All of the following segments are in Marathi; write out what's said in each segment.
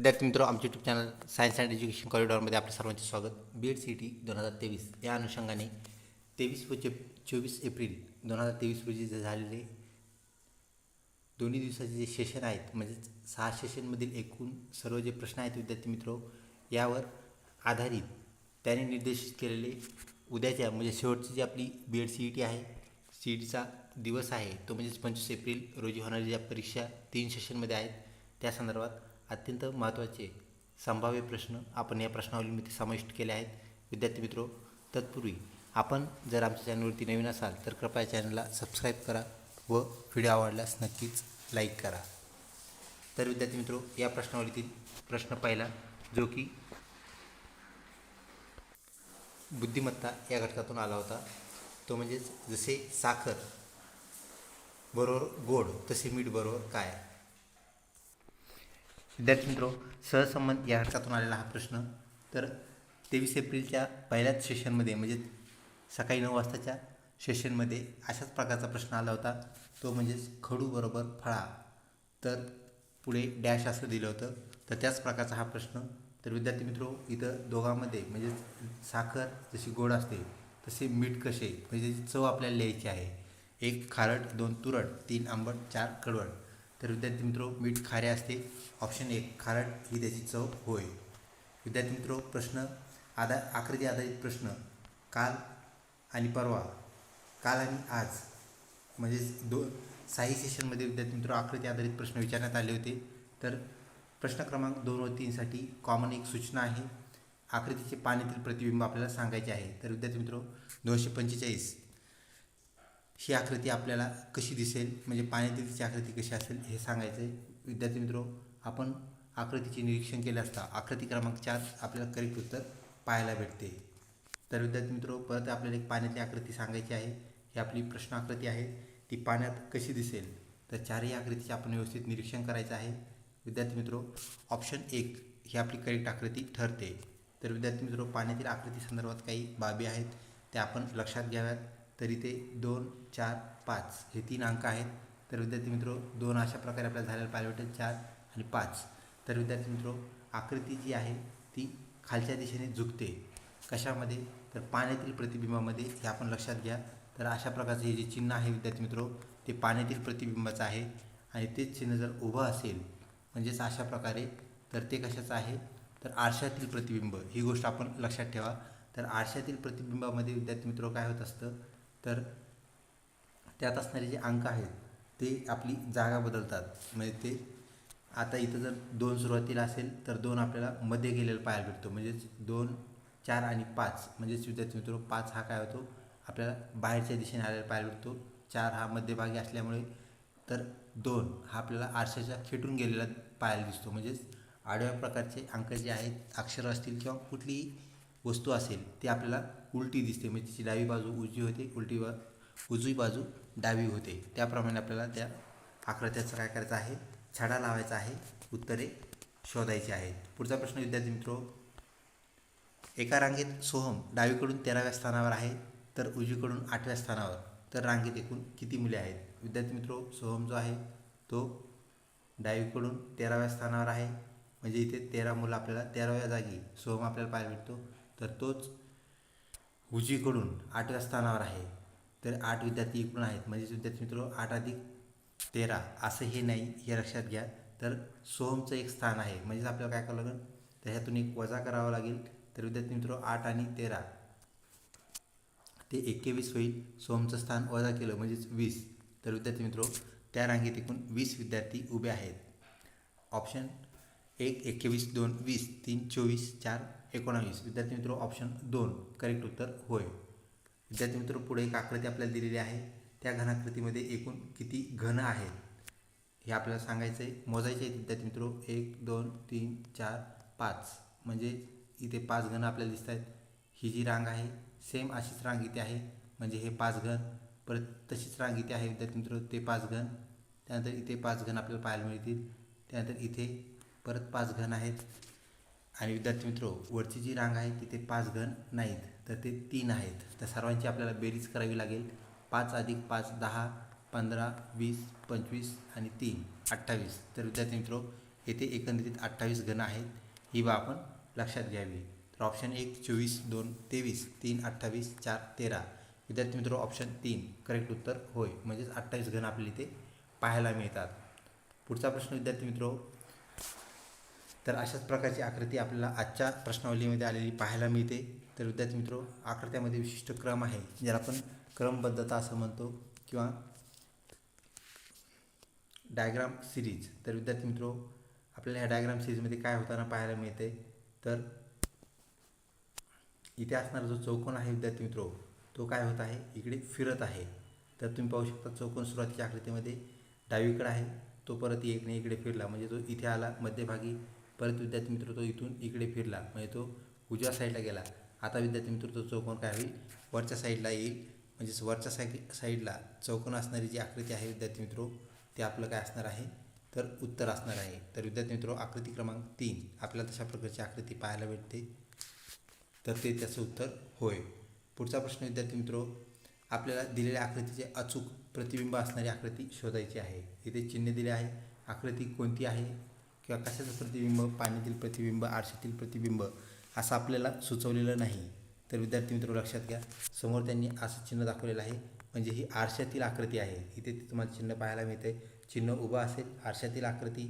विद्यार्थी मित्र आमचे YouTube channel science and education कॉरिडॉरमध्ये आपलं सर्वांचे स्वागत. बी एड सी टी दोन हजार तेवीस. या अनुषंगाने तेवीस व चोवीस एप्रिल दोन हजार तेवीस रोजी जे झालेले दोन्ही दिवसाचे जे सेशन आहेत म्हणजेच सहा सेशनमधील एकूण सर्व जे प्रश्न आहेत विद्यार्थी मित्र यावर आधारित त्याने निर्देशित केलेले उद्याच्या म्हणजे शेवटची जी आपली B Ed C E T आहे सी ई टीचा दिवस आहे तो म्हणजेच पंचवीस एप्रिल रोजी होणाऱ्या ज्या परीक्षा तीन सेशनमध्ये आहेत त्या संदर्भात अत्यंत महत्त्वाचे संभाव्य प्रश्न आपण या प्रश्नावलीमध्ये समाविष्ट केले आहेत. विद्यार्थी मित्रो तत्पूर्वी आपण जर आमच्या चॅनलवरती नवीन असाल तर कृपया चॅनलला सबस्क्राईब करा व व्हिडिओ आवडल्यास नक्कीच लाईक करा. तर विद्यार्थी मित्रो या प्रश्नावलीतील प्रश्न पहिला जो की बुद्धिमत्ता या घटकातून आला होता. तो म्हणजेच जसे साखर बरोबर गोड तसे मीठ बरोबर काय? विद्यार्थी मित्रो सहसंबंध या घटकातून आलेला हा प्रश्न. तर तेवीस एप्रिलच्या पहिल्याच सेशनमध्ये म्हणजे सकाळी नऊ वाजताच्या सेशनमध्ये अशाच प्रकारचा प्रश्न आला होता. तो म्हणजेच खडू बरोबर फळा. तर पुढे डॅश असं दिलं होतं. तर त्याच प्रकारचा हा प्रश्न. तर विद्यार्थी मित्रो इथं दोघांमध्ये म्हणजेच साखर जशी गोड असते तसे मीठ कसे म्हणजे त्याची चव आपल्याला लिहायची आहे. एक खारट दोन तुरट तीन आंबट चार कडवट. तर विद्यार्थी मित्रो मीठ खारे असते. ऑप्शन एक खारट. ही त्याची चव होय. विद्यार्थी मित्रो प्रश्न. आधार आकृती आधारित प्रश्न. काल आणि परवा. काल आणि आज. म्हणजेच दो साही सेशनमध्ये विद्यार्थी मित्रो आकृती आधारित प्रश्न विचारण्यात आले होते. तर प्रश्न क्रमांक दोन व तीनसाठी कॉमन एक सूचना आहे. आकृतीचे पाण्यातील प्रतिबिंब आपल्याला सांगायचे आहे. तर विद्यार्थी मित्रो दोनशे पंचेचाळीस. ही आकृती आपल्याला कशी दिसेल? म्हणजे पाण्यातील तिची आकृती कशी असेल हे सांगायचं आहे विद्यार्थी मित्रो आपण आकृतीचे निरीक्षण केले असता आकृती क्रमांक चार आपल्याला करेक्ट उत्तर पाहायला भेटते. तर विद्यार्थी मित्रो परत आपल्याला एक पाण्याची आकृती सांगायची आहे. ही आपली प्रश्न आकृती आहे. ती पाण्यात कशी दिसेल? तर चारही आकृतीचे आपण व्यवस्थित निरीक्षण करायचं आहे. विद्यार्थी मित्रो ऑप्शन एक ही आपली करेक्ट आकृती ठरते. तर विद्यार्थी मित्रो पाण्यातील आकृती संदर्भात काही बाबी आहेत त्या आपण लक्षात घ्याव्यात. तर इथे दोन चार पाच हे तीन अंक आहेत. तर विद्यार्थी मित्रो दोन अशा प्रकारे आपल्याला झालेला पाहायला भेटेल चार आणि पाच. तर विद्यार्थी मित्रो आकृती जी आहे ती खालच्या दिशेने झुकते. कशामध्ये? तर पाण्यातील प्रतिबिंबामध्ये हे आपण लक्षात घ्या. तर अशा प्रकारचे हे जे चिन्ह आहे विद्यार्थी मित्रो ते पाण्यातील प्रतिबिंबाचं आहे आणि तेच चिन्ह जर उभं असेल म्हणजेच अशा प्रकारे तर ते कशाचं आहे? तर आरशातील प्रतिबिंब ही गोष्ट आपण लक्षात ठेवा. तर आरशातील प्रतिबिंबामध्ये विद्यार्थी मित्रो काय होत असतं? तर त्यात असणारे जे अंक आहेत ते आपली जागा बदलतात. म्हणजे ते आता इथं जर दोन सुरुवातीला असेल तर दोन आपल्याला मध्ये गेलेला पाहायला भेटतो. म्हणजेच दोन चार आणि पाच. म्हणजेच विद्यार्थी मित्र पाच हा काय होतो? आपल्याला बाहेरच्या दिशेने आलेला पाहायला भेटतो. चार हा मध्यभागी असल्यामुळे तर दोन हा आपल्याला आरशाच्या खेटून गेलेला पाहायला दिसतो. म्हणजेच आडव्या प्रकारचे अंक जे आहेत अक्षरं असतील किंवा कुठलीही वस्तू असेल ती आपल्याला उलटी दिसते. म्हणजे तिची डावी बाजू उजवी होते उलटी बा उजवी बाजू डावी होते. त्याप्रमाणे आपल्याला त्या आकृत्याचं काय करायचं आहे? छडा लावायचा आहे. उत्तरे शोधायची आहेत. पुढचा प्रश्न विद्यार्थी मित्रो. एका रांगेत सोहम डावीकडून तेराव्या स्थानावर आहे तर उजवीकडून आठव्या स्थानावर. तर रांगेत एकूण किती मुले आहेत? विद्यार्थी मित्रो सोहम जो आहे तो डावीकडून तेराव्या स्थानावर आहे. म्हणजे इथे तेरा मुलं आपल्याला तेराव्या जागी सोहम आपल्याला पाहायला भेटतो तर तोच उजवीकडून आठव्या स्थानावर आहे. तर आठ विद्यार्थी इकडून आहेत. म्हणजेच विद्यार्थी मित्र आठ अधिक तेरा असं हे नाही हे लक्षात घ्या. तर सोहमचं एक स्थान आहे. म्हणजेच आपल्याला काय करावं लागेल? तर ह्यातून एक वजा करावा लागेल. तर विद्यार्थी मित्र आठ आणि तेरा. ते एक्केवीस होईल. सोहमचं स्थान वजा केलं म्हणजेच वीस. तर विद्यार्थी मित्र त्या रांगेत एकूण वीस विद्यार्थी उभे आहेत. ऑप्शन एक एकवीस दोन वीस तीन चोवीस चार एकोणावीस. विद्यार्थी मित्र ऑप्शन दोन. करेक्ट उत्तर होय. विद्यार्थी मित्र पुढे एक आकृती आपल्याला दिलेली आहे. त्या घनाकृतीमध्ये एकूण किती घन आहेत? हे आपल्याला सांगायचं आहे मोजायचे आहेत विद्यार्थी मित्र. एक दोन तीन चार पाच. म्हणजे इथे पाच घन आपल्याला दिसत आहेत. ही जी रांग आहे सेम अशीच रांग इथे आहे. म्हणजे हे पाच घन. परत तशीच रांग इथे आहे विद्यार्थी मित्र. ते पाच घन. त्यानंतर इथे पाच घन आपल्याला पाहायला मिळतील. त्यानंतर इथे परत पाच घन आहेत. आणि विद्यार्थी मित्र वरची जी रांग आहे तिथे पाच घन नाहीत तर ते तीन आहेत. तर सर्वांची आपल्याला बेरीज करावी लागेल. पाच अधिक पाच दहा पंधरा वीस पंचवीस आणि तीन अठ्ठावीस. तर विद्यार्थी मित्र येथे एकंदरीत अठ्ठावीस घन आहेत. ही बा आपण लक्षात घ्यावी. तर ऑप्शन एक चोवीस दोन तेवीस तीन अठ्ठावीस चार तेरा. विद्यार्थी मित्र ऑप्शन तीन करेक्ट उत्तर होय. म्हणजेच अठ्ठावीस घन आपल्याला इथे पाहायला मिळतात. पुढचा प्रश्न विद्यार्थी मित्र तर अशाच प्रकारची आकृती आपल्याला आजच्या प्रश्नावलीमध्ये आलेली पाहायला मिळते. तर विद्यार्थी मित्र आकृत्यामध्ये विशिष्ट क्रम आहे ज्याला आपण क्रमबद्धता असं म्हणतो किंवा डायग्राम सिरीज तर विद्यार्थी मित्र आपल्याला ह्या डायग्राम सिरीजमध्ये काय होताना पाहायला मिळते? तर इथे असणारा जो चौकोन आहे विद्यार्थी मित्र तो काय होत आहे? इकडे फिरत आहे. तर तुम्ही पाहू शकता चौकोन सुरुवातीच्या आकृतीमध्ये डावीकडे आहे तो परत एकने इकडे फिरला म्हणजे तो इथे आला मध्यभागी परत विद्यार्थी मित्र तो इथून इकडे फिरला. म्हणजे तो उजव्या साईडला गेला. आता विद्यार्थी मित्र तो चौकोन काय होईल वरच्या साईडला येईल. म्हणजेच वरच्या साई साईडला चौकोन असणारी जी आकृती आहे विद्यार्थी मित्र ते आपलं काय असणार आहे? तर उत्तर असणार आहे. तर विद्यार्थी मित्र आकृती क्रमांक तीन. आपल्याला तशा प्रकारची आकृती पाहायला भेटते. तर ते त्याचं उत्तर होय. पुढचा प्रश्न विद्यार्थी मित्र आपल्याला दिलेल्या आकृतीचे अचूक प्रतिबिंब असणारी आकृती शोधायची आहे. इथे चिन्ह दिले आहे. आकृती कोणती आहे? किंवा कशाचं प्रतिबिंब पाण्यातील प्रतिबिंब आरशातील प्रतिबिंब असं आपल्याला सुचवलेलं नाही. तर विद्यार्थी मित्र लक्षात घ्या. समोर त्यांनी असं चिन्ह दाखवलेलं आहे. म्हणजे ही आरशातील आकृती आहे. इथे तुम्हाला चिन्ह पाहायला मिळते चिन्ह उभं असेल आरशातील आकृती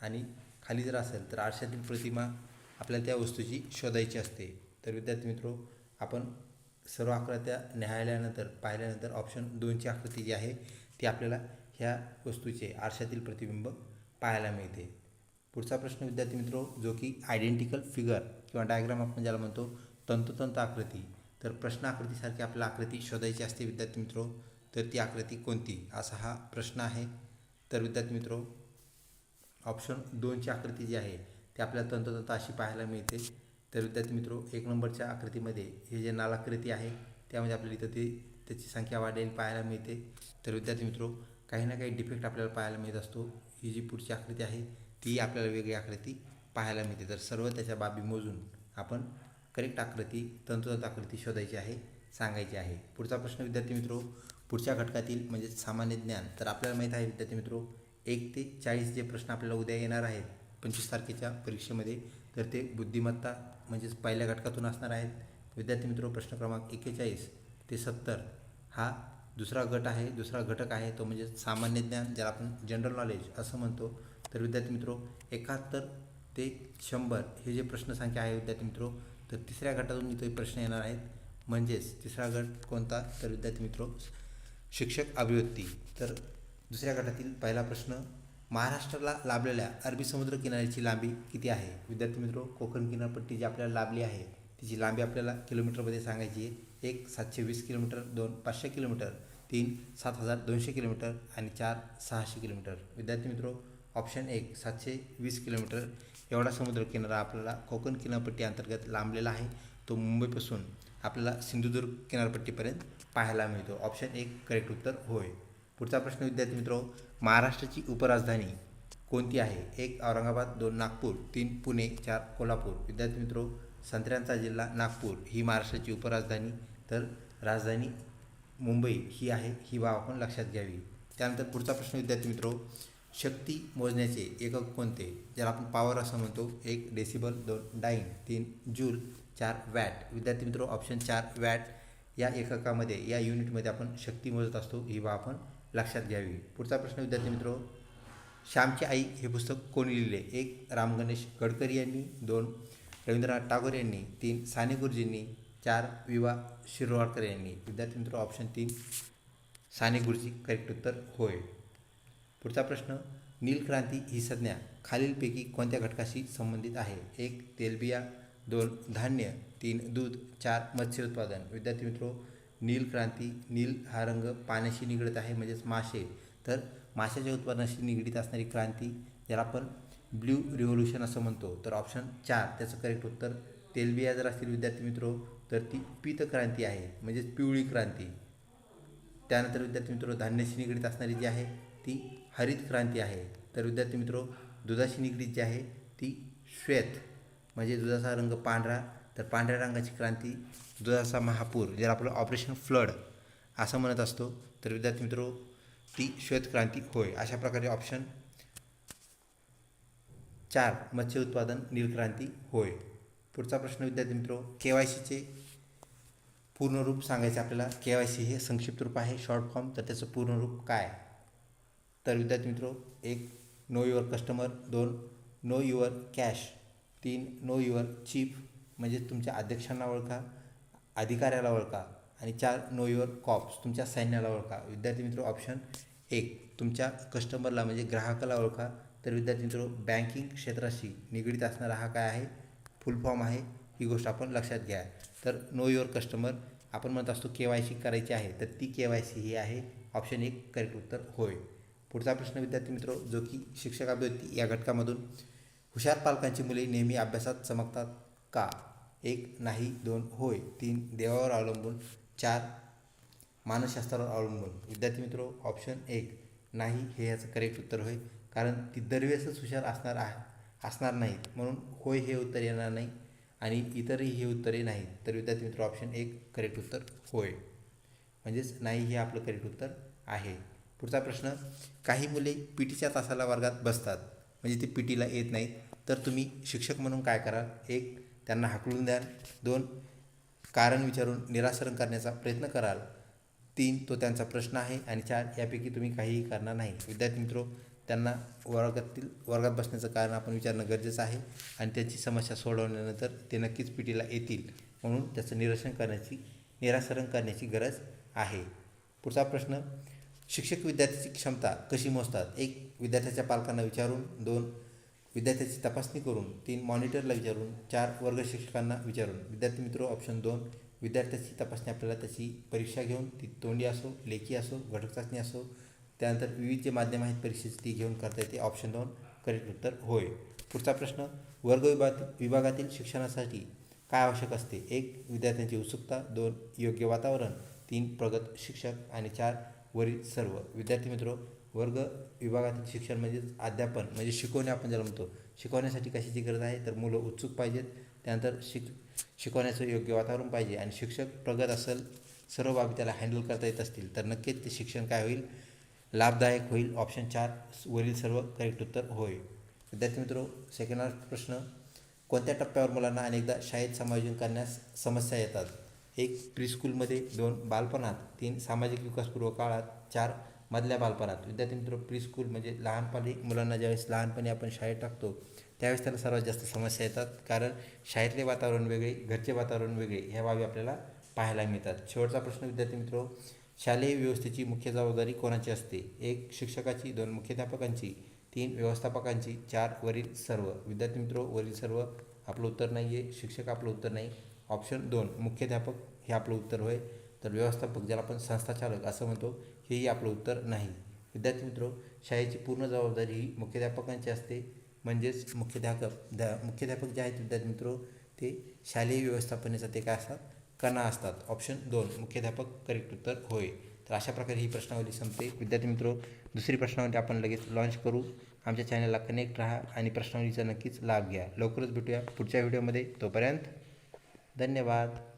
आणि खाली जर असेल तर आरशातील प्रतिमा आपल्याला त्या वस्तूची शोधायची असते. तर विद्यार्थी मित्रो आपण सर्व आकृत्या न्यायालयानंतर पाहिल्यानंतर ऑप्शन दोनची आकृती जी आहे ती आपल्याला ह्या वस्तूचे आरशातील प्रतिबिंब पाहायला मिळते. पुढचा प्रश्न विद्यार्थी मित्रो जो की आयडेंटिकल फिगर किंवा डायग्राम आपण ज्याला म्हणतो तंतोतंत आकृती. तर प्रश्न आकृतीसारखी आपल्याला आकृती शोधायची असते विद्यार्थी मित्रो तर ती आकृती कोणती? असा हा प्रश्न आहे. तर विद्यार्थी मित्रो ऑप्शन दोनची आकृती जी आहे ती आपल्याला तंतोतंत अशी पाहायला मिळते. तर विद्यार्थी मित्रो एक नंबरच्या आकृतीमध्ये हे जे नालाकृती आहे त्यामध्ये आपल्याला इथं ती त्याची संख्या वाढलेली पाहायला मिळते. तर विद्यार्थी मित्रो काही ना काही डिफेक्ट आपल्याला पाहायला मिळत असतो. ही जी पुढची आकृती आहे ती आपल्याला वेगळी आकृती पाहायला मिळते. तर सर्व त्याच्या बाबी मोजून आपण करेक्ट आकृती तंतोतंत आकृती शोधायची आहे सांगायची आहे. पुढचा प्रश्न विद्यार्थी मित्रो पुढच्या घटकातील म्हणजे सामान्य ज्ञान. तर आपल्याला माहीत आहे विद्यार्थी मित्रो एक ते चाळीस जे प्रश्न आपल्याला उद्या येणार आहेत पंचवीस तारखेच्या परीक्षेमध्ये तर ते बुद्धिमत्ता म्हणजेच पहिल्या घटकातून असणार आहेत. विद्यार्थी मित्रो प्रश्न क्रमांक एक्केचाळीस ते सत्तर हा दुसरा गट आहे दुसरा घटक आहे तो म्हणजे सामान्य ज्ञान ज्याला आपण जनरल नॉलेज असं म्हणतो. तर विद्यार्थी मित्रो एकाहत्तर ते शंभर हे जे प्रश्नसंख्या आहे विद्यार्थी मित्रो तर तिसऱ्या गटातून इथे प्रश्न येणार आहेत म्हणजेच तिसरा गट कोणता? तर विद्यार्थी मित्रो शिक्षक अभिव्यक्ती. तर दुसऱ्या गटातील पहिला प्रश्न महाराष्ट्राला लाभलेल्या अरबी समुद्र किनाऱ्याची लांबी किती आहे? विद्यार्थी मित्रो कोकण किनारपट्टी जी आपल्याला लाभली आहे तिची लांबी आपल्याला किलोमीटरमध्ये सांगायची आहे. एक सातशे वीस किलोमीटर दोन पाचशे किलोमीटर तीन सात हजार दोनशे किलोमीटर आणि चार सहाशे किलोमीटर. विद्यार्थी मित्रो ऑप्शन एक सातशे वीस किलोमीटर एवढा समुद्रकिनारा आपल्याला कोकण किनारपट्टी अंतर्गत लांबलेला आहे. तो मुंबईपासून आपल्याला सिंधुदुर्ग किनारपट्टीपर्यंत पाहायला मिळतो. ऑप्शन एक करेक्ट उत्तर होय. पुढचा प्रश्न विद्यार्थी मित्रो महाराष्ट्राची उपराजधानी कोणती आहे? एक औरंगाबाद दोन नागपूर तीन पुणे चार कोल्हापूर. विद्यार्थी मित्रो संत्र्यांचा जिल्हा नागपूर ही महाराष्ट्राची उपराजधानी. तर राजधानी मुंबई ही आहे ही बाब आपण लक्षात घ्यावी. त्यानंतर पुढचा प्रश्न विद्यार्थी मित्रो शक्ती मोजण्याचे एकक कोणते? ज्याला आपण पॉवर असं म्हणतो एक डेसिबल दोन डाईन तीन जूल चार वॅट विद्यार्थी मित्र ऑप्शन चार वॅट या एककामध्ये या युनिटमध्ये आपण शक्ती मोजत असतो ही बाब आपण लक्षात घ्यावी. पुढचा प्रश्न विद्यार्थी मित्र श्यामची आई हे पुस्तक कोणी लिहिले? एक राम गणेश गडकरी यांनी. दोन रवींद्रनाथ टागोर यांनी. तीन साने गुरुजींनी. चार विवा शिरवाडकर यांनी. विद्यार्थी मित्र ऑप्शन तीन साने गुरुजी करेक्ट उत्तर होय. पुढचा प्रश्न नीलक्रांती ही संज्ञा खालीलपैकी कोणत्या घटकाशी संबंधित आहे? एक तेलबिया दोन धान्य. तीन दूध. चार मत्स्य उत्पादन. विद्यार्थी मित्रो नील क्रांती नील हा रंग पाण्याशी निगडीत आहे म्हणजेच मासे. तर माशाच्या उत्पादनाशी निगडीत असणारी क्रांती ज्याला आपण ब्ल्यू रिव्होल्युशन असं म्हणतो. तर ऑप्शन चार त्याचं करेक्ट उत्तर तेलबिया जर असतील विद्यार्थी मित्रो तर ती पीत क्रांती आहे म्हणजेच पिवळी क्रांती. त्यानंतर विद्यार्थी मित्रो धान्याशी निगडीत असणारी जी आहे ती हरित क्रांती आहे. तर विद्यार्थी मित्रो दुधाशी निगडीत जी आहे ती श्वेत म्हणजे दुधाचा रंग पांढरा. तर पांढऱ्या रंगाची क्रांती दुधाचा महापूर ज्याला आपलं ऑपरेशन फ्लड असं म्हणत असतो. तर विद्यार्थी मित्रो ती श्वेत क्रांती होय. अशा प्रकारे ऑप्शन चार मत्स्य उत्पादन नीलक्रांती होय. पुढचा प्रश्न विद्यार्थी मित्रो के वाय सीचे पूर्ण रूप सांगायचे आपल्याला. के वाय सी हे संक्षिप्त रूप आहे शॉर्ट फॉर्म तर त्याचं पूर्ण रूप काय? तर विद्यार्थी मित्रो एक नो युअर कस्टमर दोन नो युअर कॅश तीन नो युअर चीफ म्हणजे तुमच्या अध्यक्षांना ओळखा अधिकाऱ्याला ओळखा. आणि चार नो युअर कॉप्स तुमच्या सैन्याला ओळखा. विद्यार्थी मित्र ऑप्शन एक तुमच्या कस्टमरला म्हणजे ग्राहकाला ओळखा. तर विद्यार्थी मित्र बँकिंग क्षेत्राशी निगडीत असणारा हा काय आहे? फुल फॉर्म आहे. ही गोष्ट आपण लक्षात घ्या. तर नो युअर कस्टमर आपण म्हणत असतो के वाय सी करायची आहे. तर ती के वाय सी ही आहे. ऑप्शन एक करेक्ट उत्तर होय. पुढचा प्रश्न विद्यार्थी मित्र जो की शिक्षकाभिवृत्ती या घटकामधून हुशार पालकांची मुले नेहमी अभ्यासात चमकतात का? एक नाही दोन होय तीन देवावर अवलंबून चार मानसशास्त्रावर अवलंबून. विद्यार्थी मित्र ऑप्शन एक नाही हे याचं करेक्ट उत्तर होय कारण ती दरवेळेसच हुशार असणार आहे असणार नाहीत. म्हणून होय हे उत्तर येणार नाही आणि इतरही हे उत्तरे नाहीत. तर विद्यार्थी मित्र ऑप्शन एक करेक्ट उत्तर होय. म्हणजेच नाही हे आपलं करेक्ट उत्तर आहे. पुढचा प्रश्न काही मुले पी टीच्या तासाला वर्गात बसतात म्हणजे ते पी टीला येत नाहीत. तर तुम्ही शिक्षक म्हणून काय कराल? एक त्यांना हाकलून द्याल. दोन कारण विचारून निराकरण करण्याचा प्रयत्न कराल. तीन तो त्यांचा प्रश्न आहे. आणि चार यापैकी तुम्ही काहीही करणार नाही. विद्यार्थी मित्रो त्यांना वर्गातील वर्गात बसण्याचं कारण आपण विचारणं गरजेचं आहे. आणि त्यांची समस्या सोडवल्यानंतर ते नक्कीच पी टीला येतील. म्हणून त्याचं निरसन करण्याची निरासरण करण्याची गरज आहे. पुढचा प्रश्न शिक्षक विद्यार्थ्याची क्षमता कशी मोजतात? एक विद्यार्थ्याच्या पालकांना विचारून. दोन विद्यार्थ्याची तपासणी करून. तीन मॉनिटरला विचारून. चार वर्ग शिक्षकांना विचारून. विद्यार्थी मित्र ऑप्शन दोन विद्यार्थ्याची तपासणी आपल्याला त्याची परीक्षा घेऊन. ती तोंडी असो लेखी असो घटक चाचणी असो. त्यानंतर विविध जे माध्यम आहेत परीक्षेची ती घेऊन करता येते. ऑप्शन दोन करेक्ट उत्तर होय. पुढचा प्रश्न वर्ग विभाग विभागातील शिक्षणासाठी काय आवश्यक असते? एक विद्यार्थ्यांची उत्सुकता. दोन योग्य वातावरण. तीन प्रगत शिक्षक. आणि चार वरील सर्व. विद्यार्थी मित्र वर्ग विभागातील शिक्षण म्हणजेच अध्यापन म्हणजे शिकवणे आपण ज्याला म्हणतो शिकवण्यासाठी कशाची गरज आहे? तर मुलं उत्सुक पाहिजेत. त्यानंतर शिक शिकवण्याचं योग्य वातावरण पाहिजे आणि शिक्षक प्रगत असेल सर्व बाबी त्याला हँडल करता येत असतील तर नक्कीच ते शिक्षण काय होईल? लाभदायक होईल. ऑप्शन चार वरील सर्व करेक्ट उत्तर होय. विद्यार्थी मित्र सेकंड प्रश्न कोणत्या टप्प्यावर मुलांना अनेकदा शाळेत समायोजन करण्यास समस्या येतात? एक प्रीस्कूलमध्ये दोन बालपणात तीन सामाजिक विकासपूर्व काळात चार मधल्या बालपणात. विद्यार्थी मित्र प्रीस्कूल म्हणजे लहानपणी मुलांना ज्यावेळेस लहानपणी आपण शाळेत टाकतो त्यावेळेस त्याला सर्वात जास्त समस्या येतात. कारण शाळेतले वातावरण वेगळे घरचे वातावरण वेगळे ह्या बाबी आपल्याला पाहायला मिळतात. शेवटचा प्रश्न विद्यार्थी मित्र शालेय व्यवस्थेची मुख्य जबाबदारी कोणाची असते? एक शिक्षकाची दोन मुख्याध्यापकांची तीन व्यवस्थापकांची चार वरील सर्व. विद्यार्थी मित्र वरील सर्व आपलं उत्तर नाही आहे शिक्षक आपलं उत्तर नाही. ऑप्शन दोन मुख्याध्यापक हे आपलं उत्तर होय. तर व्यवस्थापक ज्याला आपण संस्थाचालक असं म्हणतो हेही आपलं उत्तर नाही. विद्यार्थी मित्र शाळेची पूर्ण जबाबदारी ही मुख्याध्यापकांची असते. म्हणजेच मुख्याध्यापक ध्या मुख्याध्यापक जे आहेत विद्यार्थी मित्र ते शालेय व्यवस्थापनेचा ते काय असतात? कणा असतात. ऑप्शन दोन मुख्याध्यापक करेक्ट उत्तर होय. तर अशा प्रकारे ही प्रश्नावली संपते. विद्यार्थी मित्र दुसरी प्रश्नावली आपण लगेच लॉन्च करू. आमच्या चॅनलला कनेक्ट राहा आणि प्रश्नावलीचा नक्कीच लाभ घ्या. लवकरच भेटूया पुढच्या व्हिडिओमध्ये तोपर्यंत धन्यवाद.